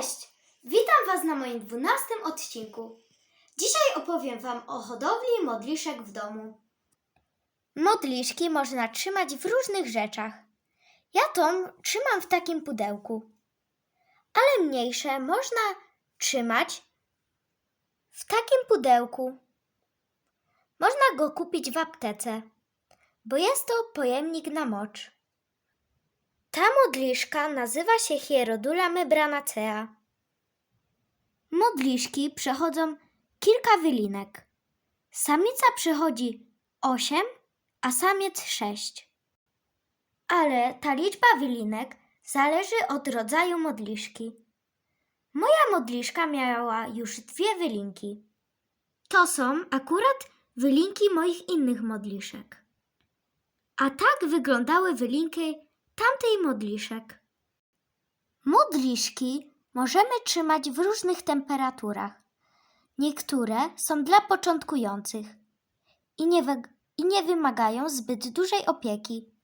Cześć! Witam Was na moim dwunastym odcinku. Dzisiaj opowiem Wam o hodowli modliszek w domu. Modliszki można trzymać w różnych rzeczach. Ja tą trzymam w takim pudełku. Ale mniejsze można trzymać w takim pudełku. Można go kupić w aptece, bo jest to pojemnik na mocz. Ta modliszka nazywa się Hierodula membranacea. Modliszki przechodzą kilka wylinek. Samica przechodzi 8, a samiec 6. Ale ta liczba wylinek zależy od rodzaju modliszki. Moja modliszka miała już dwie wylinki. To są akurat wylinki moich innych modliszek. A tak wyglądały wylinki tamtej modliszek. Modliszki możemy trzymać w różnych temperaturach. Niektóre są dla początkujących i nie, i nie wymagają zbyt dużej opieki.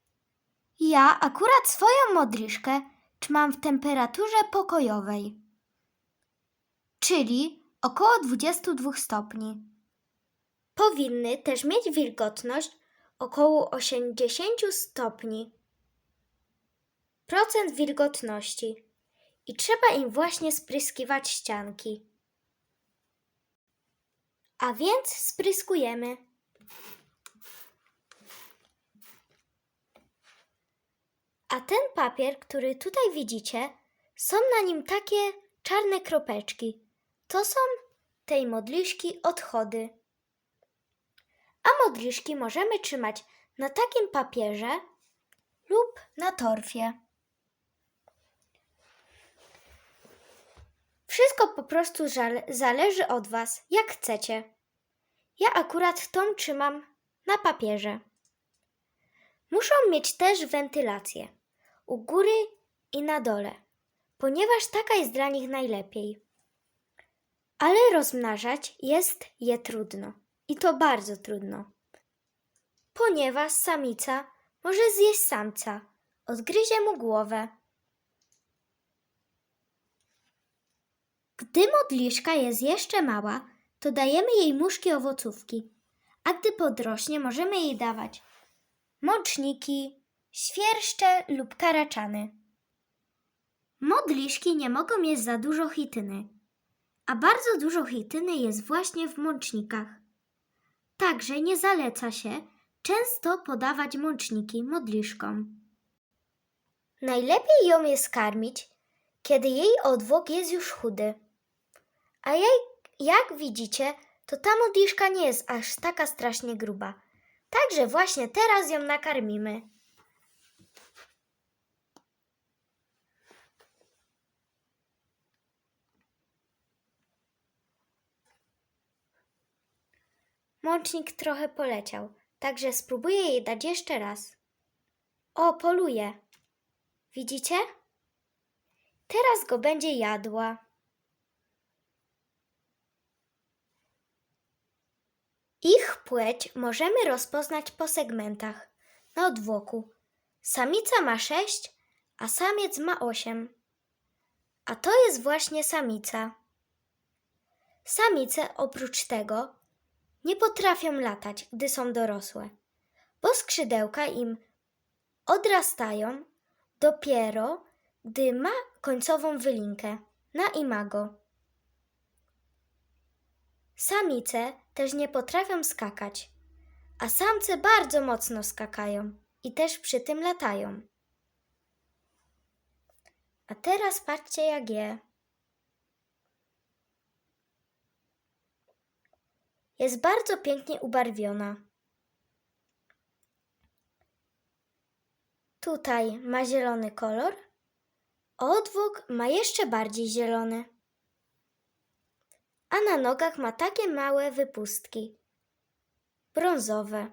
Ja akurat swoją modliszkę trzymam w temperaturze pokojowej, czyli około 22 stopni. Powinny też mieć wilgotność około 80 stopni procent wilgotności i trzeba im właśnie spryskiwać ścianki. A więc spryskujemy. A ten papier, który tutaj widzicie, są na nim takie czarne kropeczki. To są tej modliszki odchody. A modliszki możemy trzymać na takim papierze lub na torfie. Wszystko po prostu zależy od Was, jak chcecie. Ja akurat tą trzymam na papierze. Muszą mieć też wentylację u góry i na dole, ponieważ taka jest dla nich najlepiej. Ale rozmnażać jest je trudno i to bardzo trudno, ponieważ samica może zjeść samca, odgryzie mu głowę. Gdy modliszka jest jeszcze mała, to dajemy jej muszki owocówki, a gdy podrośnie, możemy jej dawać mączniki, świerszcze lub karaczany. Modliszki nie mogą jeść za dużo chityny, a bardzo dużo chityny jest właśnie w mącznikach. Także nie zaleca się często podawać mączniki modliszkom. Najlepiej ją jest karmić, kiedy jej odwłok jest już chudy. A jak, jak widzicie, to ta modliszka nie jest aż taka strasznie gruba. Także właśnie teraz ją nakarmimy. Mącznik trochę poleciał, także spróbuję jej dać jeszcze raz. O, poluje. Widzicie? Teraz go będzie jadła. Płeć możemy rozpoznać po segmentach na odwłoku. Samica ma sześć, a samiec ma osiem. A to jest właśnie samica. Samice oprócz tego nie potrafią latać, gdy są dorosłe, bo skrzydełka im odrastają dopiero, gdy ma końcową wylinkę na imago. Samice też nie potrafią skakać, a samce bardzo mocno skakają i też przy tym latają. A teraz patrzcie jak je. Jest bardzo pięknie ubarwiona. Tutaj ma zielony kolor, odwłok ma jeszcze bardziej zielony a na nogach ma takie małe wypustki brązowe.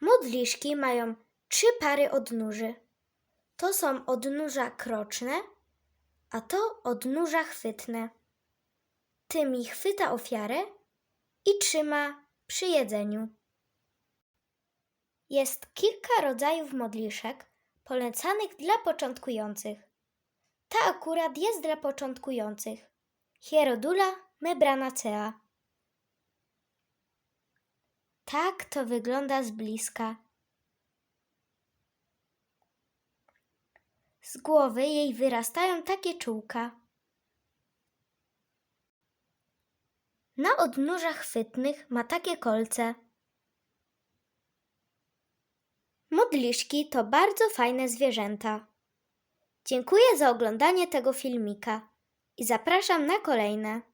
Modliszki mają trzy pary odnóży. To są odnóża kroczne, a to odnóża chwytne. Tymi chwyta ofiarę i trzyma przy jedzeniu. Jest kilka rodzajów modliszek polecanych dla początkujących. Ta akurat jest dla początkujących. Hierodula membranacea. Tak to wygląda z bliska. Z głowy jej wyrastają takie czułka. Na odnóżach chwytnych ma takie kolce. Modliszki to bardzo fajne zwierzęta. Dziękuję za oglądanie tego filmika i zapraszam na kolejne.